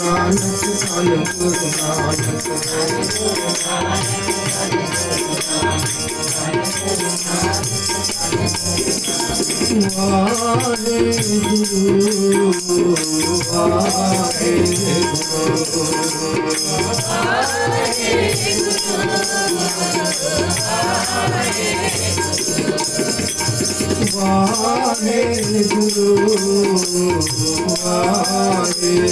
ਨਾਨਕ ਧੰਨ ਗੁਰੂ ਨਾਨਕ ਵਾਹਿਗੁਰੂ ਵਾਹਿਗੁਰੂ ਵਾਹਿਗੁਰੂ ਵਾਹਿਗੁਰੂ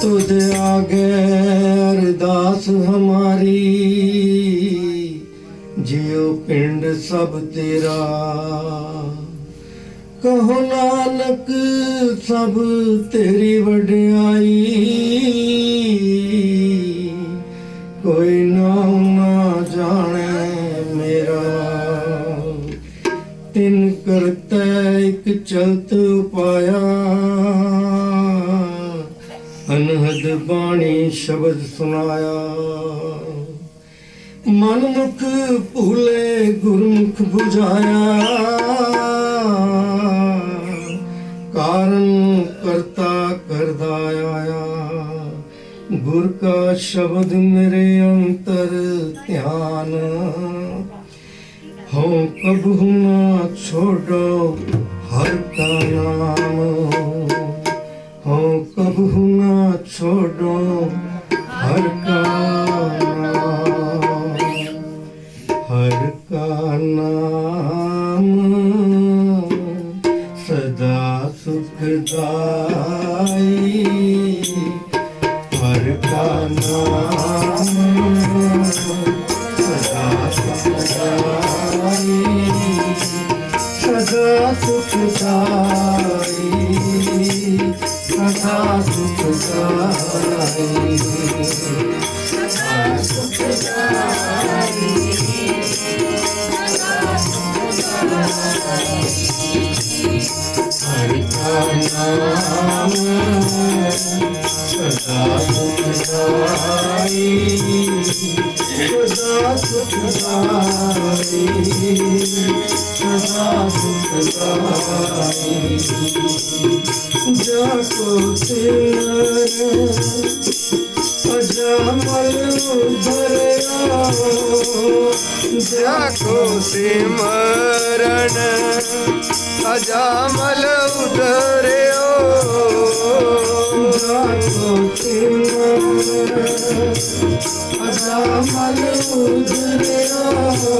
ਤੁਧ ਆਗੇ ਅਰਦਾਸ ਹਮਾਰੀ ਜਿਉ ਪਿੰਡ ਸਭ ਤੇਰਾ ਕਹੋ ਨਾਨਕ ਸਭ ਤੇਰੀ ਵਡਿਆਈ। ਕੋਈ ਨਾਮ ਨਾ ਜਾਣੇ ਮੇਰਾ। ਤਿਨ ਕਰਤਾ, ਇੱਕ ਚਲਤ ਪਾਇਆ ਅਨਹਦ ਬਾਣੀ ਸ਼ਬਦ ਸੁਨਾਇਆ ਮਨਮੁਖ ਭੁਲੇ ਗੁਰਮੁਖ 부ਝਾਇਆ ਕਾਰਨ ਕਰਤਾ ਕਰਦਾ ਆਇਆ। ਗੁਰ ਕਾ ਸ਼ਬਦ ਮੇਰੇ ਅੰਤਰ ਧਿਆਨ। ਹਉ ਕਬਹੁ ਨਾ ਛੋੜੋ ਹਰ ਕਾ ਨਾਮ। ਹਉ ਕਬਹੁ ਨਾ ਛੋੜੋ ਹਰ ਕਾ ਰਦਾਈ ਹਰ ਕਾ ਨਾਮ ਸਦਾ ਸੁਖਦਾਈ ਸਦਾ ਸੁਖਦਾਈ ਸਦਾ ਸੁਖਦਾਈ ਸਦਾ ਸੁਖਦਾਈ ਸਦਾ ਸੁਖਦਾਈ ਹਰ सदा सुखदाई सदा सुखदाई जाको तेरे अजामल उधरया सिमरण अजामल उधरियो जाको तेरे अजामल उधरया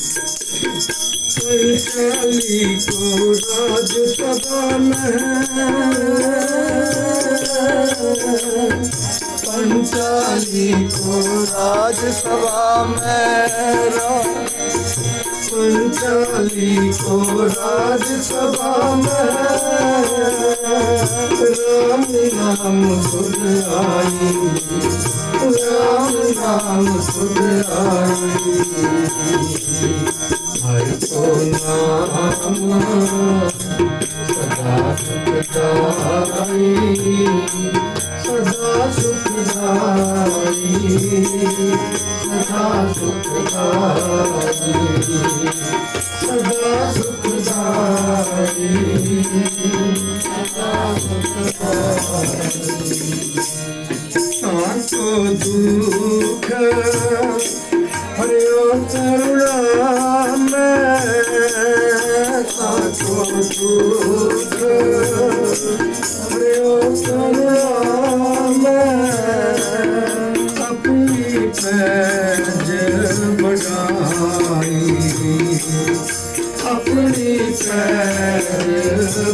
वैशाली को राजसभा में पंचाली को राजसभा में पंचाली को राजसभा में राम नाम सुध आई राम नाम सुध आई ਹਰ ਕੋ ਨਾਮ ਸਦਾ ਸੁਖਦਾਈ ਸਦਾ ਸੁਖਦਾਈ ਸਦਾ ਸੁਖਦਾਈ ਸਦਾ ਸੁਖਦਾਈ ਸਦਾ ਸੁਖਦਾਈ ਸਾਂਤੋ ਦੁਖ ਹਰਿਓ ਚਰਣਾ ਮੈਂ ਤਾਕੋ ਦੂਜ ਹਰਿਓ ਚਰਣਾ ਮੈਂ ਆਪਣੀ ਪੈਜ ਬੜਾਈ ਆਪਣੀ ਪੈਜ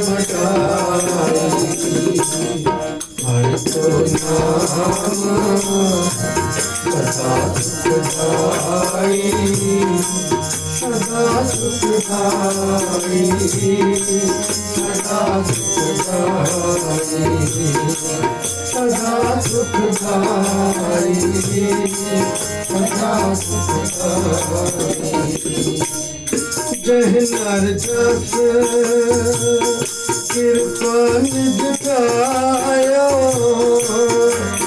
ਬੜਾਈ ਹਰ ਕੋ ਨਾਮ ਸਦਾ ਸੁਖਦਾਈ ਸਦਾ ਸੁਖਦਾਈ ਸਦਾ ਸੁਖਦਾਈ ਸਦਾ ਸੁਖਦਾਈ ਜਹ ਨਰ ਜਸ ਕਿਰਪਾ ਨਿਜ ਕਾਇਓ ਜਹ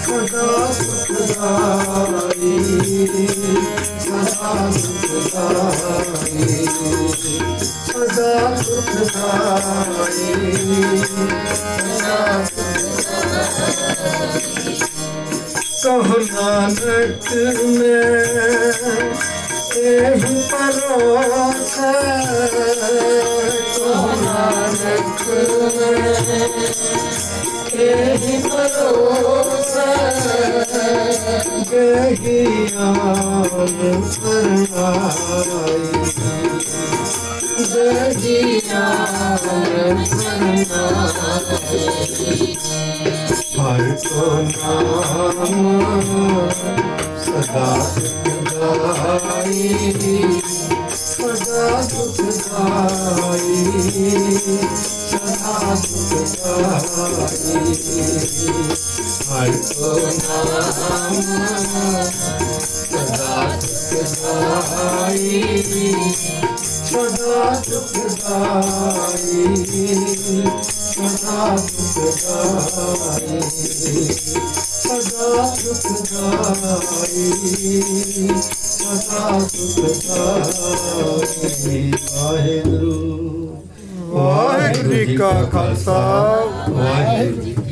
ਨਿਜ ਕਾਇਓ ਸਾਤੋ ਧਿਓ ਸਹਾਈ ਸਾਤੋ ਧਿਓ ਸਹਾਈ ਹਰ ਕੋ ਨਾਮ ਸਦਾ ਸੁਖਦਾਈ ਸਦਾ ਸੁਖਦਾਈ ਸਦਾ ਸੁਖਦਾਈ ਸਦਾ ਸੁਖਦਾਈ ਸਦਾ ਕਹੋ ਨਾਨਕ ਸਦਾ ਸੁਖ ਪਰੋਸ ਕਹੋ ਨਾਨਕ ਮੈਂ ਹਰ ਕੋ ਨਾਮ ਸਦਾ ਸੁਖਦਾਈ ਸਦਾ ਸੁਖਦਾਈ ਸਦਾ ਸੁਖਦਾਈ ਹਰ ਸਦਾ ਸੁਖਦਾਈ ਸਦਾ ਸਦਾ ਸੁਖਦਾਈ ਸਦਾ ਸੁਖਦਾਈ ਵਾਹਿਗੁਰੂ ਵਾਹਿਗੁਰੂ ਜੀ ਕਾ ਖਾਲਸਾ ਵਾਹਿਗੁਰੂ